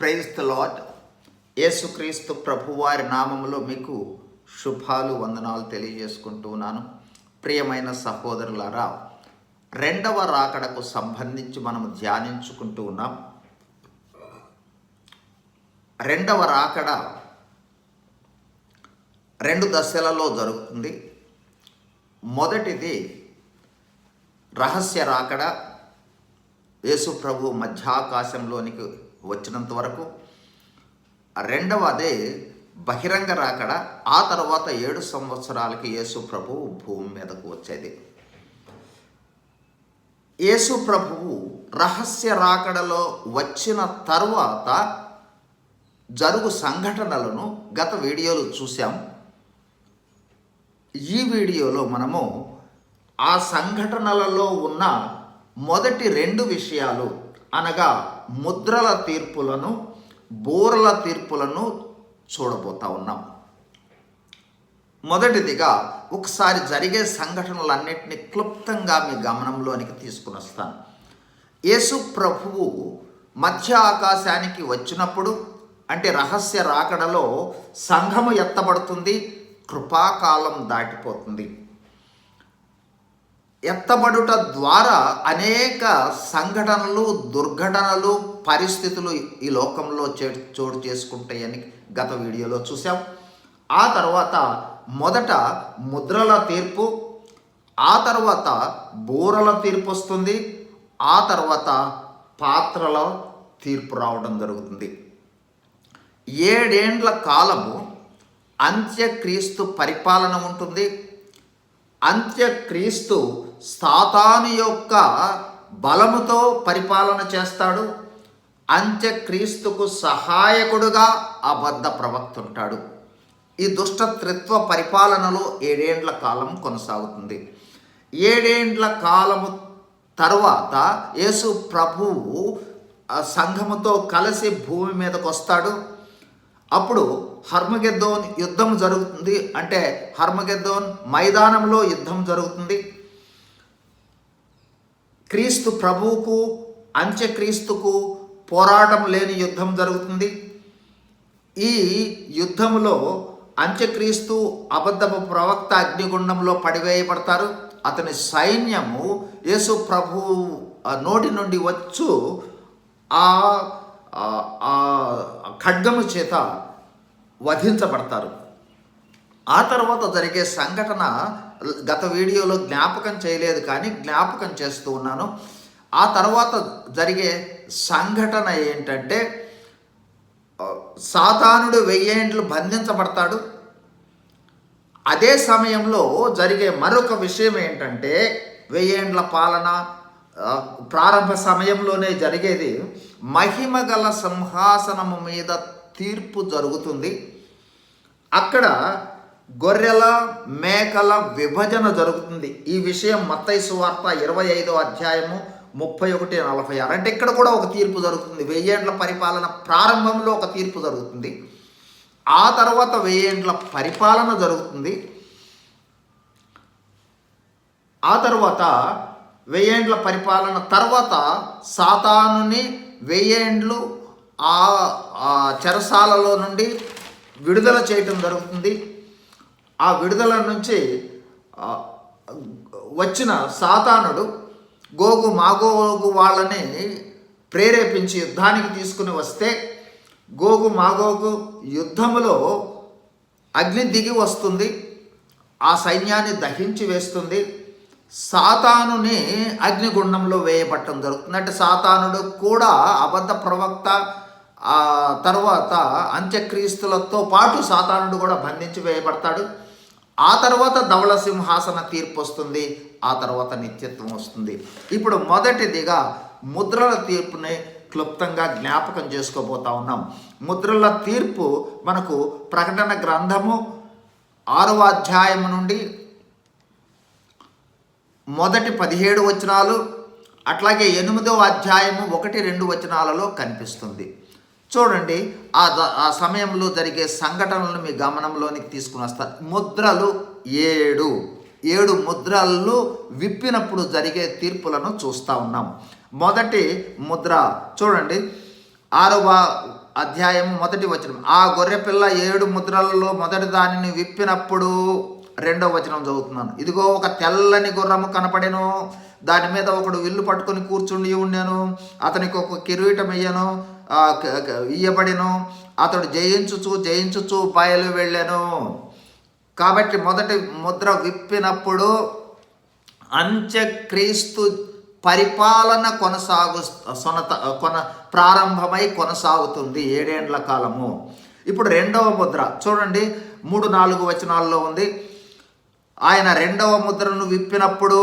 Praise the lord యేసుక్రీస్తు ప్రభువారి నామములో మీకు శుభాలు వందనాలు తెలియజేసుకుంటూ ఉన్నాను. ప్రియమైన సహోదరులారా రెండవ రాకడకు సంబంధించి మనం ధ్యానించుకుంటూ ఉన్నాం. రెండవ రాకడ రెండు దశలలో జరుగుతుంది. మొదటిది రహస్య రాకడ. యేసు ప్రభు మధ్యాకాశంలోనికి వచ్చినంత వరకు. రెండవదే బహిరంగ రాకడ ఆ తర్వాత ఏడు సంవత్సరాలకి యేసు ప్రభువు భూమి మీదకు వచ్చేది. యేసు ప్రభువు రహస్య రాకడలో వచ్చిన తర్వాత జరుగు సంఘటనలను గత వీడియోలు చూసాం ఈ వీడియోలో మనము ఆ సంఘటనలలో ఉన్న మొదటి రెండు విషయాలు అనగా ముద్రల తీర్పులను బోరల తీర్పులను చూడబోతా ఉన్నాం. మొదటిదిగా ఒకసారి జరిగే సంఘటనలన్నింటినీ క్లుప్తంగా మీ గమనంలోనికి తీసుకుని వస్తాను. యేసు ప్రభువు మధ్య ఆకాశానికి వచ్చినప్పుడు అంటే రహస్య రాకడలో సంఘము ఎత్తబడుతుంది కృపాకాలం దాటిపోతుంది. ఎత్తబడుట ద్వారా అనేక సంఘటనలు దుర్ఘటనలు పరిస్థితులు ఈ లోకంలో చే చోటు చేసుకుంటాయని గత వీడియోలో చూసాం ఆ తర్వాత మొదట ముద్రల తీర్పు ఆ తర్వాత బూరల తీర్పు వస్తుంది ఆ తర్వాత పాత్రల తీర్పు రావడం జరుగుతుంది. ఏడేండ్ల కాలము అంత్యక్రీస్తు పరిపాలన ఉంటుంది. అంత్యక్రీస్తు సాతాను యొక్క బలముతో పరిపాలన చేస్తాడు. అంత్యక్రీస్తుకు సహాయకుడుగా అబద్ధ ప్రవక్త ఉంటాడు ఈ దుష్టత్రిత్వ పరిపాలనలో ఏడేండ్ల కాలం కొనసాగుతుంది. ఏడేండ్ల కాలము తర్వాత యేసు ప్రభువు ఆ సంఘముతో కలిసి భూమి మీదకు వస్తాడు అప్పుడు హర్మగెద్దోన్ యుద్ధం జరుగుతుంది. అంటే హర్మగెద్దోన్ మైదానంలో యుద్ధం జరుగుతుంది. క్రీస్తు ప్రభువుకు అంత్యక్రీస్తుకు పోరాటం లేని యుద్ధం జరుగుతుంది. ఈ యుద్ధంలో అంత్యక్రీస్తు అబద్ధపు ప్రవక్త అగ్నిగుండంలో పడివేయబడతారు. అతని సైన్యము యేసు ప్రభు నోటి నుండి వచ్చు ఆ ఆ ఖడ్గము చేత వధించబడతారు. ఆ తర్వాత జరిగే సంఘటన గత వీడియోలో జ్ఞాపకం చేయలేదు కానీ జ్ఞాపకం చేస్తూ ఉన్నాను. ఆ తర్వాత జరిగే సంఘటన ఏంటంటే సాతానుడు వెయ్యేండ్లు బంధించబడతాడు. అదే సమయంలో జరిగే మరొక విషయం ఏంటంటే వెయ్యేండ్ల పాలన ప్రారంభ సమయంలోనే జరిగేది మహిమ గల సింహాసనము మీద తీర్పు జరుగుతుంది. అక్కడ గొర్రెల మేకల విభజన జరుగుతుంది. ఈ విషయం మత్తైసు వార్త ఇరవై ఐదో అధ్యాయము ముప్పై ఒకటి నలభై ఆరు. అంటే ఇక్కడ కూడా ఒక తీర్పు జరుగుతుంది. వెయ్యేండ్ల పరిపాలన ప్రారంభంలో ఒక తీర్పు జరుగుతుంది. ఆ తర్వాత వెయ్యేండ్ల పరిపాలన జరుగుతుంది. ఆ తర్వాత వెయ్యేండ్ల పరిపాలన తర్వాత సాతానుని వెయ్యేండ్లు ఆ చెరసాలలో నుండి విడుదల చేయటం జరుగుతుంది. ఆ విడుదల నుంచి వచ్చిన సాతానుడు గోగు మాగోగు వాళ్ళని ప్రేరేపించి యుద్ధానికి తీసుకుని వస్తే గోగు మాగోగు యుద్ధములో అగ్ని దిగి వస్తుంది ఆ సైన్యాన్ని దహించి వేస్తుంది సాతానుని అగ్నిగుండంలో వేయబట్టడం జరుగుతుంది. అంటే సాతానుడు కూడా అబద్ధ ప్రవక్త ఆ తర్వాత అంత్యక్రీస్తులతో పాటు సాతానుడు కూడా బంధించి వేయబడతాడు. ఆ తర్వాత ధవళ సింహాసన తీర్పు వస్తుంది ఆ తర్వాత నిత్యత్వం వస్తుంది. ఇప్పుడు మొదటిదిగా ముద్రల తీర్పుని క్లుప్తంగా జ్ఞాపకం చేసుకోబోతా ఉన్నాం. ముద్రల తీర్పు మనకు ప్రకటన గ్రంథము ఆరవ అధ్యాయం నుండి మొదటి పదిహేడు వచనాలు అట్లాగే ఎనిమిదవ అధ్యాయము ఒకటి రెండు వచనాలలో కనిపిస్తుంది. చూడండి ఆ ఆ సమయంలో జరిగే సంఘటనలను మీ గమనంలోనికి తీసుకుని వస్తారు ముద్రలు ఏడు. ఏడు ముద్రలు విప్పినప్పుడు జరిగే తీర్పులను చూస్తూ ఉన్నాం. మొదటి ముద్ర చూడండి ఆరవ అధ్యాయం మొదటి వచ్చిన ఆ గొర్రె పిల్ల ఏడు ముద్రలలో మొదటి దానిని విప్పినప్పుడు రెండో వచనం చదువుతున్నాను. ఇదిగో ఒక తెల్లని గుర్రము కనపడెను. దాని మీద ఒకడు విల్లు పట్టుకొని కూర్చుండి ఉండెను. అతనికి ఒక కిరీటం ఇయ్యను ఇయ్యబడిను. అతడు జయించుచు జయించుచు బయలు వెళ్ళాను. కాబట్టి మొదటి ముద్ర విప్పినప్పుడు అంత్యక్రీస్తు పరిపాలన కొనసాగు సొనత కొన ప్రారంభమై కొనసాగుతుంది ఏడేండ్ల కాలము. ఇప్పుడు రెండవ ముద్ర. చూడండి మూడు నాలుగు వచనాల్లో ఉంది. ఆయన రెండవ ముద్రను విప్పినప్పుడు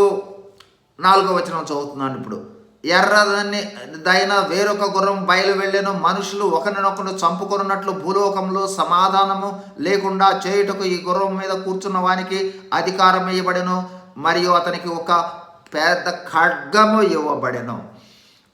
నాలుగో వచనం చదువుతున్నాను ఇప్పుడు. ఎర్రదని దైన వేరొక గుర్రం బయలు వెళ్ళెను మనుషులు ఒకరినొకరు చంపుకొనున్నట్లు భూలోకంలో సమాధానము లేకుండా చేయుటకు ఈ గుర్రం మీద కూర్చున్న వానికి అధికారం ఇవ్వబడెను మరియు అతనికి ఒక పెద్ద ఖడ్గము ఇవ్వబడెను.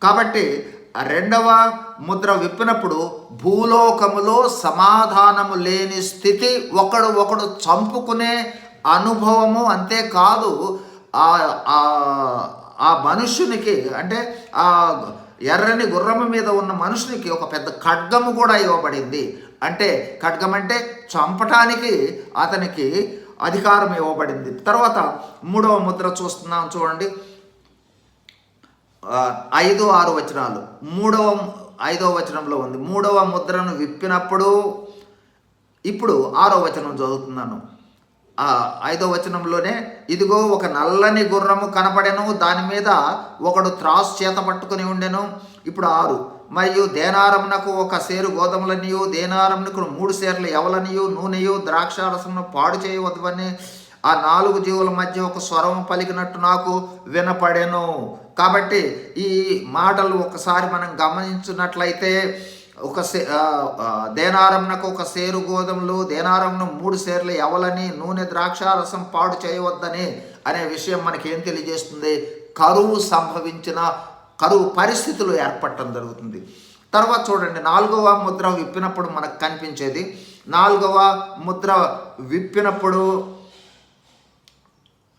కాబట్టి రెండవ ముద్ర విప్పినప్పుడు భూలోకములో సమాధానము లేని స్థితి ఒకడు ఒకడు చంపుకునే అనుభవము అంతేకాదు ఆ ఆ- మనుషునికి మనుష్యునికి అంటే ఆ ఎర్రని గుర్రము మీద ఉన్న మనుషునికి ఒక పెద్ద ఖడ్గము కూడా ఇవ్వబడింది. అంటే ఖడ్గం అంటే చంపటానికి అతనికి అధికారం ఇవ్వబడింది. తర్వాత మూడవ ముద్ర చూస్తున్నాం చూడండి. ఐదు ఆరు వచనాలు. మూడవ ఐదవ వచనంలో ఉంది. మూడవ ముద్రను విప్పినప్పుడు ఇప్పుడు ఆరో వచనం చదువుతున్నాను. ఐదో వచనంలోనే ఇదిగో ఒక నల్లని గుర్రము కనపడెను దాని మీద ఒకడు త్రాసు చేత పట్టుకుని ఉండెను. ఇప్పుడు ఆరు. మరియు దేనారమునకు ఒక సేరు గోధుమలనియు దేనారమునకు మూడు సేర్లు ఎవలనియు నూనెయు ద్రాక్షారసమును పాడు చేయవద్దని ఆ నాలుగు జీవుల మధ్య ఒక స్వరం పలికినట్టు నాకు వినపడెను. కాబట్టి ఈ మాటలు ఒకసారి మనం గమనించినట్లయితే ఒక సే దేనారంనకు ఒక సేరు గోధుమలు దేనారంను మూడు సేర్లు ఎవలని నూనె ద్రాక్షారసం పాడు చేయవద్దని అనే విషయం మనకి ఏం తెలియజేస్తుంది? కరువు సంభవించిన కరువు పరిస్థితులు ఏర్పడటం జరుగుతుంది. తర్వాత చూడండి నాలుగవ ముద్ర విప్పినప్పుడు మనకు కనిపించేది. నాలుగవ ముద్ర విప్పినప్పుడు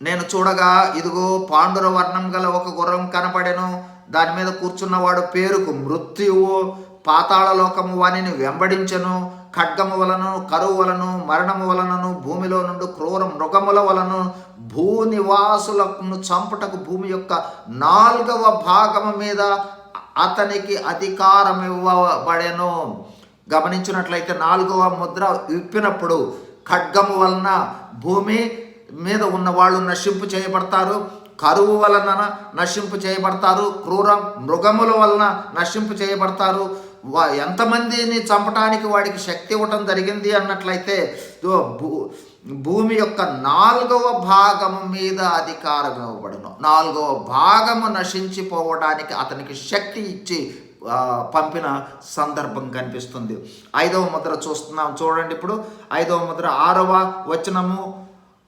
నేను చూడగా ఇదిగో పాండుర వర్ణం గల ఒక గుర్రం కనపడెను దాని మీద కూర్చున్నవాడు పేరుకు మృత్యువు. పాతాళలోకము వానిని వెంబడించెను ఖడ్గము వలను కరువు వలను మరణము వలనను భూమిలో నుండి క్రూర మృగముల వలను భూ నివాసులను చంపుటకు భూమి యొక్క నాలుగవ భాగము మీద అతనికి అధికారం ఇవ్వబడెను గమనించినట్లయితే నాలుగవ ముద్ర విప్పినప్పుడు ఖడ్గము వలన భూమి మీద ఉన్న వాళ్ళు నశింపు చేయబడతారు కరువు వలన నశింపు చేయబడతారు క్రూర మృగముల వలన నశింపు చేయబడతారు వా- ఎంతమందిని చంపటానికి వాడికి శక్తి ఇవ్వటం జరిగింది అన్నట్లయితే భూ- భూమి యొక్క నాలుగవ భాగము మీద అధికారం ఇవ్వబడును నాలుగవ భాగము నశించిపోవడానికి అతనికి శక్తి ఇచ్చి పంపిన సందర్భం కనిపిస్తుంది. ఐదవ ముద్ర చూస్తున్నాం చూడండి ఇప్పుడు. ఐదవ ముద్ర ఆరవ వచనము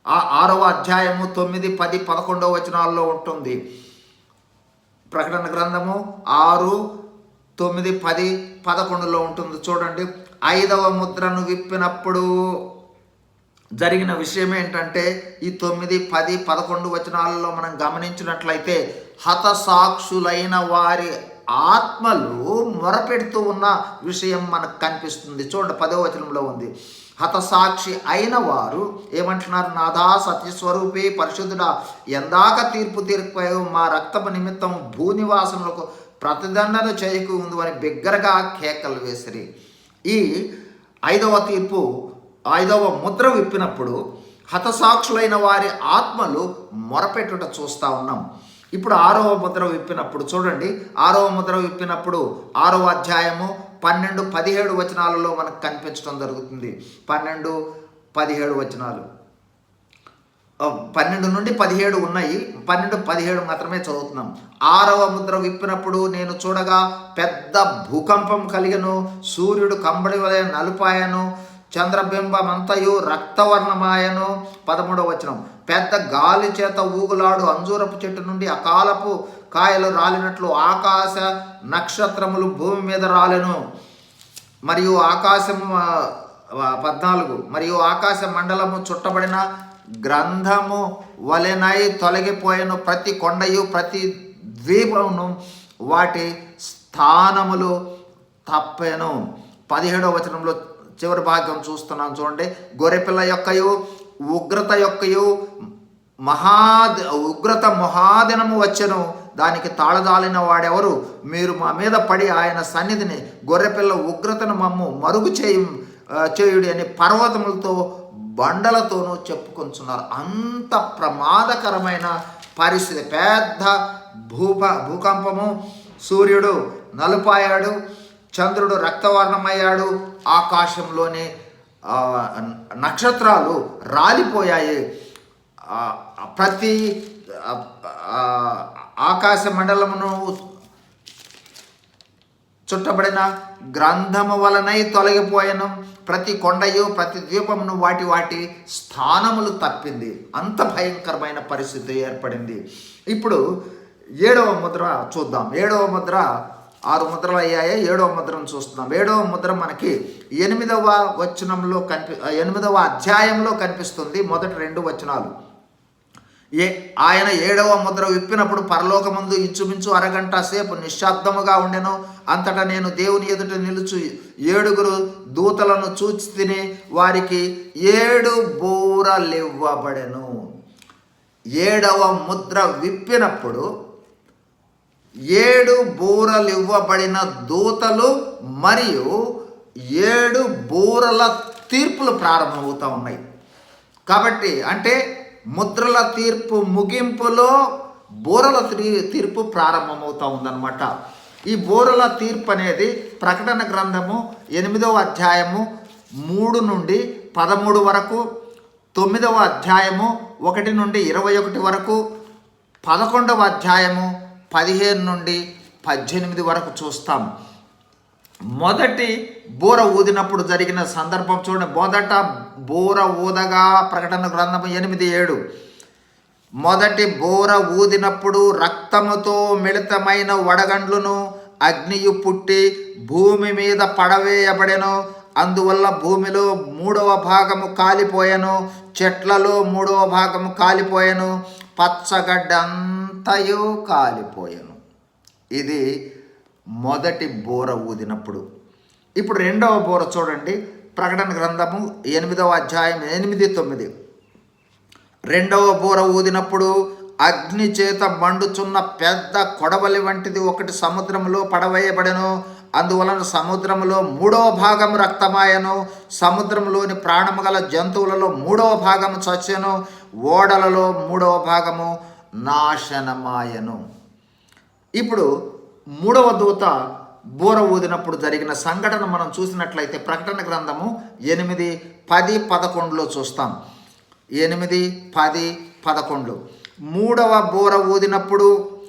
ఆ ఆరవ అధ్యాయము తొమ్మిది పది పదకొండవ వచనాల్లో ఉంటుంది. ప్రకటన గ్రంథము ఆరు తొమ్మిది పది పదకొండులో ఉంటుంది. చూడండి. ఐదవ ముద్రను విప్పినప్పుడు జరిగిన విషయం ఏంటంటే ఈ తొమ్మిది పది పదకొండు వచనాలలో మనం గమనించినట్లయితే హతసాక్షులైన వారి ఆత్మలు మొరపెడుతూ ఉన్న విషయం మనకు కనిపిస్తుంది. చూడండి పదో వచనంలో ఉంది. హతసాక్షి అయిన వారు ఏమంటున్నారు? నాదా సత్యస్వరూపి పరిశుద్ధుడా. ఎందాక తీర్పు తీర్పు మా రక్తపు నిమిత్తం భూనివాసములకు ప్రతిదండన చేయకు ఉంది అని బిగ్గరగా కేకలు వేసిరి. ఈ ఐదవ తీర్పు ఐదవ ముద్ర విప్పినప్పుడు హతసాక్షులైన వారి ఆత్మలు మొరపెట్టుట చూస్తూ ఉన్నాం. ఇప్పుడు ఆరవ ముద్ర విప్పినప్పుడు చూడండి. ఆరవ ముద్ర విప్పినప్పుడు ఆరవ అధ్యాయము పన్నెండు పదిహేడు వచనాలలో మనకు కనిపించడం జరుగుతుంది. పన్నెండు పదిహేడు వచనాలు. పన్నెండు నుండి పదిహేడు ఉన్నాయి. పన్నెండు పదిహేడు మాత్రమే చదువుతున్నాం. ఆరవ ముద్ర విప్పినప్పుడు నేను చూడగా పెద్ద భూకంపం కలిగను. సూర్యుడు కంబడి వలె నలుపాయను. చంద్రబింబమంతయు రక్తవర్ణమాయను. పదమూడవ వచనం. పెద్ద గాలి చేత ఊగులాడు అంజూరపు చెట్టు నుండి అకాలపు కాయలు రాలినట్లు ఆకాశ నక్షత్రములు భూమి మీద రాలెను. మరియు ఆకాశము పద్నాలుగు. మరియు ఆకాశ మండలము చుట్టబడిన గ్రంథము వలెనై తొలగిపోయిన ప్రతి కొండయు ప్రతి ద్వీపమును వాటి స్థానములు తప్పెను. పదిహేడవ వచనంలో చివరి భాగం చూస్తున్నాం చూడండి. గొర్రెపిల్ల యొక్కయు ఉగ్రత యొక్కయు మహా ఉగ్రత మహాదినము వచ్చెను. దానికి తాళదాలిన వాడెవరు? మీరు మా మీద పడి ఆయన సన్నిధిని గొర్రెపిల్ల ఉగ్రతను మమ్ము మరుగు చేయు చేయుడి అని పర్వతములతో బండలతోనూ చెప్పుకొంచున్నారు. అంత ప్రమాదకరమైన పరిస్థితి. పెద్ద భూప భూకంపము. సూర్యుడు నలుపాయాడు. చంద్రుడు రక్తవర్ణమయ్యాడు. ఆకాశంలోని నక్షత్రాలు రాలిపోయాయి. ప్రతి ఆకాశ మండలమును చుట్టబడిన గ్రంథము వలనై తొలగిపోయాను. ప్రతి కొండయు ప్రతి ద్వీపమును వాటి వాటి స్థానములు తప్పింది. అంత భయంకరమైన పరిస్థితి ఏర్పడింది. ఇప్పుడు ఏడవ ముద్ర చూద్దాం. ఏడవ ముద్ర ఆరు ముద్రలు అయ్యాయి ఏడవ ముద్రను చూస్తున్నాం. ఏడవ ముద్ర మనకి ఎనిమిదవ వచనంలో కనిపి ఎనిమిదవ అధ్యాయంలో కనిపిస్తుంది. మొదటి రెండు వచనాలు. ఏ ఆయన ఏడవ ముద్ర విప్పినప్పుడు పరలోకమందు ఇంచుమించు అరగంట సేపు నిశ్శబ్దముగా ఉండెను. అంతటా నేను దేవుని ఎదుట నిలుచు ఏడుగురు దూతలను చూచి తిని వారికి ఏడు బూరలివ్వబడెను. ఏడవ ముద్ర విప్పినప్పుడు ఏడు బూరలు ఇవ్వబడిన దూతలు మరియు ఏడు బూరల తీర్పులు ప్రారంభమవుతూ ఉన్నాయి. కాబట్టి అంటే ముద్రల తీర్పు ముగింపులో బోరల తీ- తీర్పు ప్రారంభమవుతూ ఉందన్నమాట. ఈ బోరల తీర్పు అనేది ప్రకటన గ్రంథము ఎనిమిదవ అధ్యాయము మూడు నుండి పదమూడు వరకు తొమ్మిదవ అధ్యాయము ఒకటి నుండి ఇరవై ఒకటి వరకు పదకొండవ అధ్యాయము పదిహేను నుండి పద్దెనిమిది వరకు చూస్తాం. మొదటి బోర ఊదినప్పుడు జరిగిన సందర్భం చూడండి. మొదట బోర ఊదగా ప్రకటన గ్రంథము ఎనిమిది ఏడు. మొదటి బోర ఊదినప్పుడు రక్తముతో మిళితమైన వడగండ్లను అగ్నియు పుట్టి భూమి మీద పడవేయబడెను. అందువల్ల భూమిలో మూడవ భాగము కాలిపోయాను. చెట్లలో మూడవ భాగము కాలిపోయాను. పచ్చగడ్డ అంతయు కాలిపోయాను. ఇది మొదటి బోర ఊదినప్పుడు. ఇప్పుడు రెండవ బోర చూడండి. ప్రకటన గ్రంథము ఎనిమిదవ అధ్యాయం ఎనిమిది తొమ్మిది. రెండవ బోర ఊదినప్పుడు అగ్ని చేత మండుచున్న పెద్ద కొడవలి వంటిది ఒకటి సముద్రంలో పడవేయబడెను. అందువలన సముద్రములో మూడవ భాగం రక్తమాయను. సముద్రంలోని ప్రాణము గల జంతువులలో మూడవ భాగము చచ్చెను. ఓడలలో మూడవ భాగము నాశనమాయను. ఇప్పుడు మూడవ దూత బూర ఊదినప్పుడు జరిగిన సంఘటన మనం చూసినట్లయితే ప్రకటన గ్రంథము ఎనిమిది పది పదకొండులో చూస్తాం. ఎనిమిది పది పదకొండు. మూడవ బూర ఊదినప్పుడు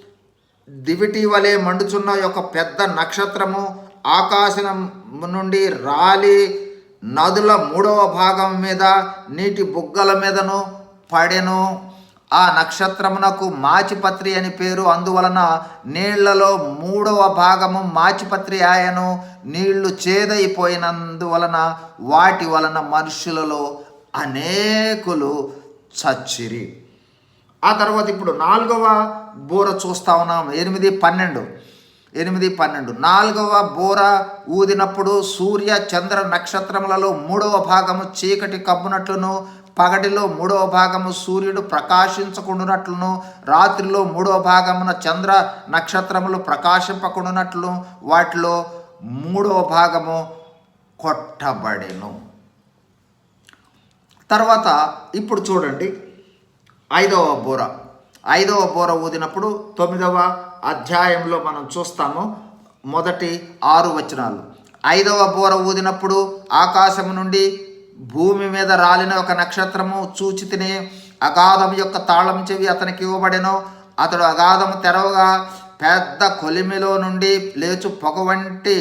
దివిటి వలె మండుచున్న ఒక పెద్ద నక్షత్రము ఆకాశం నుండి రాలి నదుల మూడవ భాగం మీద నీటి బుగ్గల మీదను పడెను. ఆ నక్షత్రమునకు మాచిపత్రి అని పేరు. అందువలన నీళ్ళలో మూడవ భాగము మాచిపత్రి ఆయను. నీళ్ళు చేదైపోయినందువలన వాటి వలన మనుషులలో అనేకులు చచ్చిరి. ఆ తర్వాత ఇప్పుడు నాలుగవ బోర చూస్తా ఉన్నాం. ఎనిమిది పన్నెండు. ఎనిమిది పన్నెండు. నాలుగవ బోర ఊదినప్పుడు సూర్య చంద్ర నక్షత్రములలో మూడవ భాగము చీకటి కమ్మునట్లును పగటిలో మూడవ భాగము సూర్యుడు ప్రకాశించకుండునట్లును రాత్రిలో మూడవ భాగమున చంద్ర నక్షత్రములు ప్రకాశింపకుండునట్లు వాటిలో మూడవ భాగము కొట్టబడెను. తర్వాత ఇప్పుడు చూడండి ఐదవ బోర. ఐదవ బోర ఊదినప్పుడు తొమ్మిదవ అధ్యాయంలో మనం చూస్తాము మొదటి ఆరు వచనాలు. ఐదవ బోర ఊదినప్పుడు ఆకాశము నుండి భూమి మీద రాలిన ఒక నక్షత్రము చూచి తిని అగాధం యొక్క తాళం చెవి అతనికి ఇవ్వబడెను. అతడు అగాధము తెరవగా పెద్ద కొలిమిలో నుండి లేచు పొగ వంటి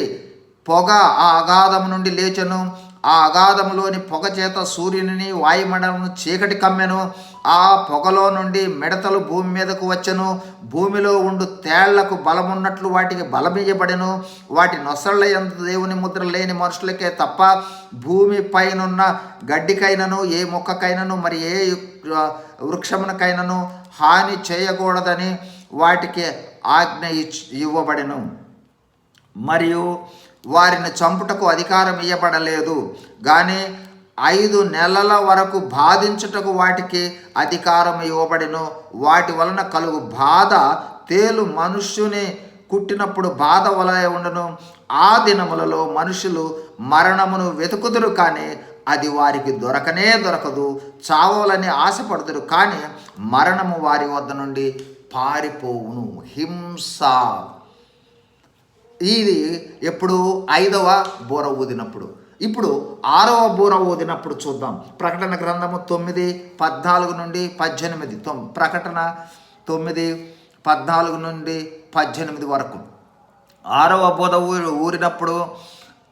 పొగ ఆ అగాధము నుండి లేచెను. ఆ అగాధములోని పొగ చేత సూర్యుని వాయుమండలను చీకటి కమ్మెను. ఆ పొగలో నుండి మిడతలు భూమి మీదకు వచ్చెను. భూమిలో ఉండు తేళ్ళకు బలమున్నట్లు వాటికి బలమియ్యబడెను వాటి నొసళ్ళ ఎంత దేవుని ముద్ర లేని మనుషులకే తప్ప భూమి పైనున్న గడ్డికైనను ఏ మొక్కకైనను మరి ఏ వృక్షమునకైనను హాని చేయకూడదని వాటికి ఆజ్ఞ ఇవ్వబడెను. మరియు వారిని చంపుటకు అధికారం ఇవ్వబడలేదు కానీ ఐదు నెలల వరకు బాధించుటకు వాటికి అధికారం ఇవ్వబడిను. వాటి వలన కలుగు బాధ తేలు మనుష్యుని కుట్టినప్పుడు బాధ వలయ ఉండను. ఆ దినములలో మనుషులు మరణమును వెతుకుదురు కానీ అది వారికి దొరకనే దొరకదు. చావాలని ఆశపడుతురు కానీ మరణము వారి వద్ద నుండి పారిపోవును. హింస ఇది ఎప్పుడు ఐదవ బూర ఊదినప్పుడు. ఇప్పుడు ఆరవ బూర ఊదినప్పుడు చూద్దాం. ప్రకటన గ్రంథము తొమ్మిది పద్నాలుగు నుండి పద్దెనిమిది. తొమ్ ప్రకటన తొమ్మిది పద్నాలుగు నుండి పద్దెనిమిది వరకు. ఆరవ బోధ ఊరి ఊరినప్పుడు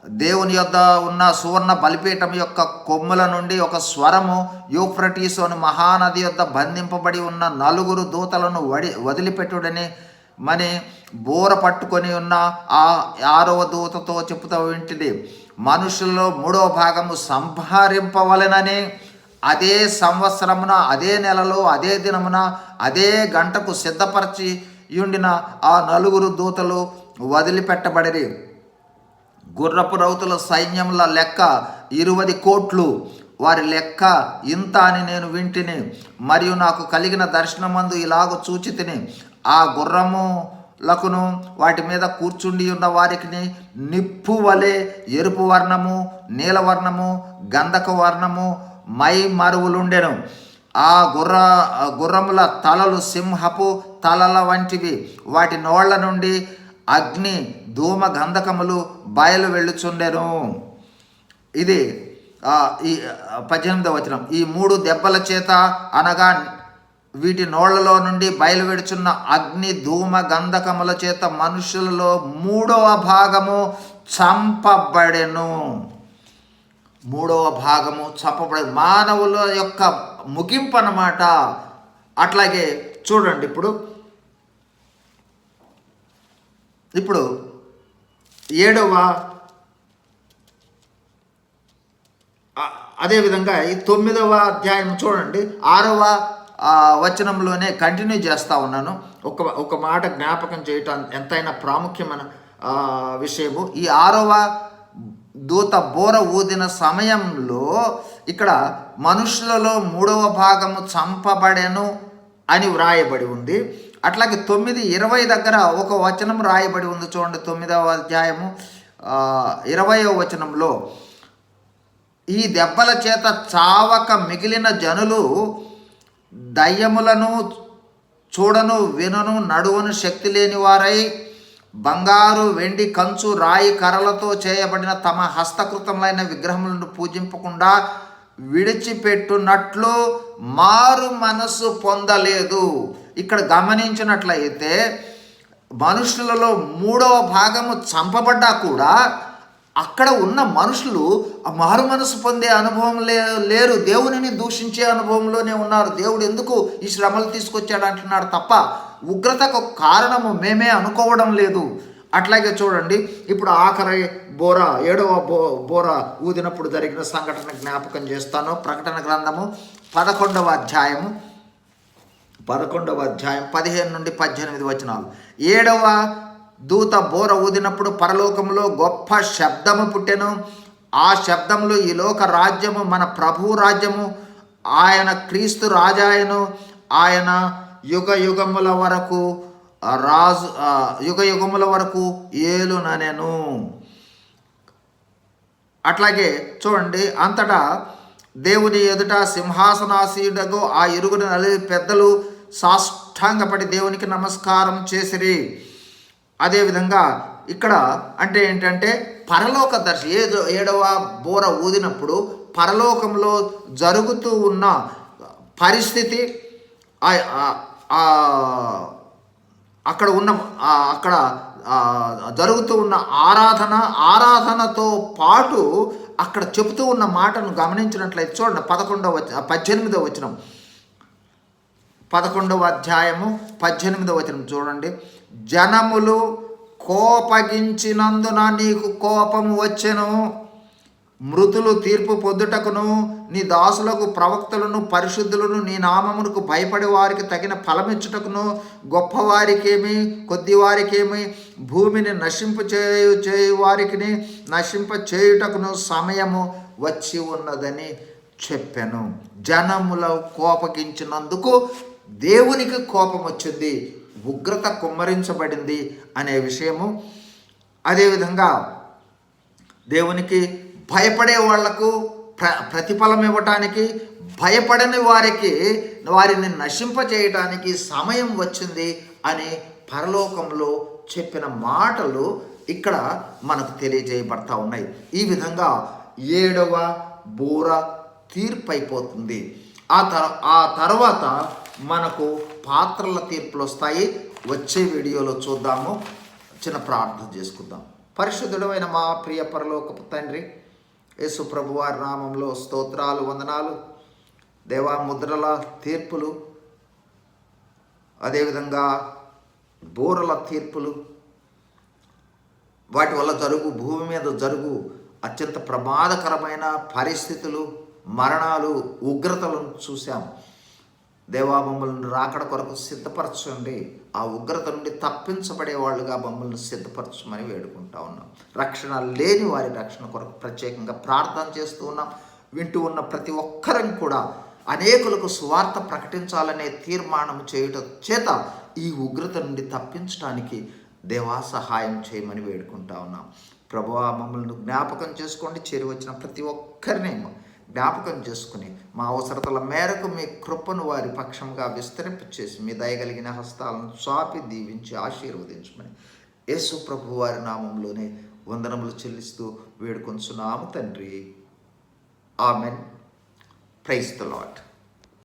దేవుని యొద్ద ఉన్న సువర్ణ బలిపీఠం యొక్క కొమ్ముల నుండి ఒక స్వరము యూఫ్రటీస్ అని మహానది యొద్ద బంధింపబడి ఉన్న నలుగురు దూతలను వడి వదిలిపెట్టుడని మరి బోర పట్టుకొని ఉన్న ఆ ఆరవ దూతతో చెప్పుతూ వింటిది మనుషుల్లో మూడో భాగము సంహరింపవలెనని అదే సంవత్సరమున అదే నెలలో అదే దినమున అదే గంటకు సిద్ధపరచి ఉండిన ఆ నలుగురు దూతలు వదిలిపెట్టబడిరి. గుర్రపు రౌతుల సైన్యముల లెక్క ఇరువది కోట్లు వారి లెక్క ఇంత అని నేను వింటిని మరియు నాకు కలిగిన దర్శనమందు ఇలాగ చూచి తిని ఆ గుర్రములకును వాటి మీద కూర్చుండి ఉన్న వారికి నిప్పు వలె ఎరుపు వర్ణము నీలవర్ణము గంధక వర్ణము మై మరువులుండెను. ఆ గుర్ర గుర్రముల తలలు సింహపు తలల వంటివి. వాటి నోళ్ళ నుండి అగ్ని ధూమ గంధకములు బయలు వెళ్ళుచుండెను. ఇది ఈ పద్దెనిమిదవ వచనం. ఈ మూడు దెబ్బల చేత అనగా వీటి నోళ్ళలో నుండి బయలువెడుచున్న అగ్ని ధూమ గంధకముల చేత మనుషులలో మూడవ భాగము చంపబడెను. మూడవ భాగము చంపబడే మానవుల యొక్క ముగింపు అన్నమాట అట్లాగే చూడండి ఇప్పుడు. ఇప్పుడు ఏడవ అదేవిధంగా ఈ తొమ్మిదవ అధ్యాయం చూడండి. ఆరవ వచనంలోనే కంటిన్యూ చేస్తూ ఉన్నాను. ఒక ఒక మాట జ్ఞాపకం చేయటం ఎంతైనా ప్రాముఖ్యమైన విషయము. ఈ ఆరవ దూత బోర ఊదిన సమయంలో ఇక్కడ మనుషులలో మూడవ భాగము చంపబడెను అని వ్రాయబడి ఉంది. అట్లాగే తొమ్మిది ఇరవై దగ్గర ఒక వచనం రాయబడి ఉంది చూడండి తొమ్మిదవ అధ్యాయము. ఇరవయో వచనంలో ఈ దెబ్బల చేత చావక మిగిలిన జనులు దయ్యములను చూడను వినను నడువను శక్తి లేని వారై బంగారు వెండి కంచు రాయి కర్రలతో చేయబడిన తమ హస్తకృతములైన విగ్రహములను పూజింపకుండా విడిచిపెట్టునట్లు మారు మనస్సు పొందలేదు. ఇక్కడ గమనించినట్లయితే మనుషులలో మూడవ భాగము చంపబడ్డా కూడా అక్కడ ఉన్న మనుషులు మారు మనసు పొందే అనుభవం లే లేరు. దేవునిని దూషించే అనుభవంలోనే ఉన్నారు. దేవుడు ఎందుకు ఈ శ్రమలు తీసుకొచ్చాడు అంటున్నాడు తప్ప ఉగ్రతకు కారణము మేమే అనుకోవడం లేదు. అట్లాగే చూడండి ఇప్పుడు ఆఖరి బోర ఏడవ బో బోర ఊదినప్పుడు జరిగిన సంఘటన జ్ఞాపకం చేస్తాను. ప్రకటన గ్రంథము పదకొండవ అధ్యాయము. పదకొండవ అధ్యాయం పదిహేను నుండి పద్దెనిమిది వచనాలు. ఏడవ దూత బోర ఊదినప్పుడు పరలోకములో గొప్ప శబ్దము పుట్టెను. ఆ శబ్దములు ఈ లోక రాజ్యము మన ప్రభు రాజ్యము ఆయన క్రీస్తు రాజాయను. ఆయన యుగ యుగముల వరకు రాజు యుగ యుగముల వరకు ఏలుననెను. అట్లాగే చూడండి అంతటా దేవుని ఎదుట సింహాసనాసీయుడగు ఆ ఇరుగుడు నలుగురు పెద్దలు సాష్టాంగపడి దేవునికి నమస్కారం చేసిరి. అదేవిధంగా ఇక్కడ అంటే ఏంటంటే పరలోక దర్శ ఏదో ఏడవ బోర ఊదినప్పుడు పరలోకంలో జరుగుతూ ఉన్న పరిస్థితి అక్కడ ఉన్న అక్కడ జరుగుతూ ఉన్న ఆరాధన ఆరాధనతో పాటు అక్కడ చెబుతూ ఉన్న మాటను గమనించినట్లయితే చూడండి పదకొండవ పద్దెనిమిదవ వచనం. పదకొండవ అధ్యాయము పద్దెనిమిదవ వచనం చూడండి. జనములు కోపగించినందున నీకు కోపము వచ్చెను. మృతులు తీర్పు పొద్దుటకును నీ దాసులకు ప్రవక్తలను పరిశుద్ధులను నీ నామమునకు భయపడే వారికి తగిన ఫలమిచ్చుటకును. గొప్పవారికేమి కొద్దివారికేమి భూమిని నశింప చేయు చేయు వారికి నశింప చేయుటకును సమయము వచ్చి ఉన్నదని చెప్పాను. జనముల కోపగించినందుకు దేవునికి కోపం వచ్చింది ఉగ్రత కుమ్మరించబడింది అనే విషయము. అదేవిధంగా దేవునికి భయపడే వాళ్ళకు ప్ర ప్రతిఫలం ఇవ్వటానికి భయపడని వారికి వారిని నశింపచేయటానికి సమయం వచ్చింది అని పరలోకంలో చెప్పిన మాటలు ఇక్కడ మనకు తెలియజేయబడతా ఉన్నాయి. ఈ విధంగా ఏడవ బూర తీర్పు అయిపోతుంది ఆ తర్ ఆ తర్వాత మనకు పాత్రల తీర్పులు వస్తాయి వచ్చే వీడియోలో చూద్దాము. చిన్న ప్రార్థన చేసుకుందాం. పరిశుద్ధుడమైన మా ప్రియ పరలోకపు తండ్రి యేసు ప్రభు వారి నామంలో స్తోత్రాలు వందనాలు. దేవా ముద్రల తీర్పులు అదేవిధంగా బూరల తీర్పులు వాటి వల్ల జరుగు భూమి మీద జరుగు అత్యంత ప్రమాదకరమైన పరిస్థితులు మరణాలు ఉగ్రతలను చూసాం దేవా మమ్మల్ని రాకడ కొరకు సిద్ధపరచండి. ఆ ఉగ్రత నుండి తప్పించబడే వాళ్ళుగా మమ్మల్ని సిద్ధపరచమని వేడుకుంటా ఉన్నాం. రక్షణ లేని వారి రక్షణ కొరకు ప్రత్యేకంగా ప్రార్థన చేస్తూ ఉన్నాం. వింటూ ఉన్న ప్రతి ఒక్కరం కూడా అనేకులకు సువార్త ప్రకటించాలనే తీర్మానం చేయటం చేత ఈ ఉగ్రత నుండి తప్పించడానికి దేవా సహాయం చేయమని వేడుకుంటా ఉన్నాం. ప్రభువా మమ్మల్ని జ్ఞాపకం చేసుకోండి. చేరి వచ్చిన ప్రతి ఒక్కరినేమో జ్ఞాపకం చేసుకుని మా అవసరతల మేరకు మీ కృపను వారి పక్షంగా విస్తరింపచేసి మీ దయగలిగిన హస్తాలను చాపి దీవించి ఆశీర్వదించమని యేసు ప్రభు వారి నామంలోనే వందనములు చెల్లిస్తూ వేడుకొంచున్నాము తండ్రి. ఆమెన్. Price the lot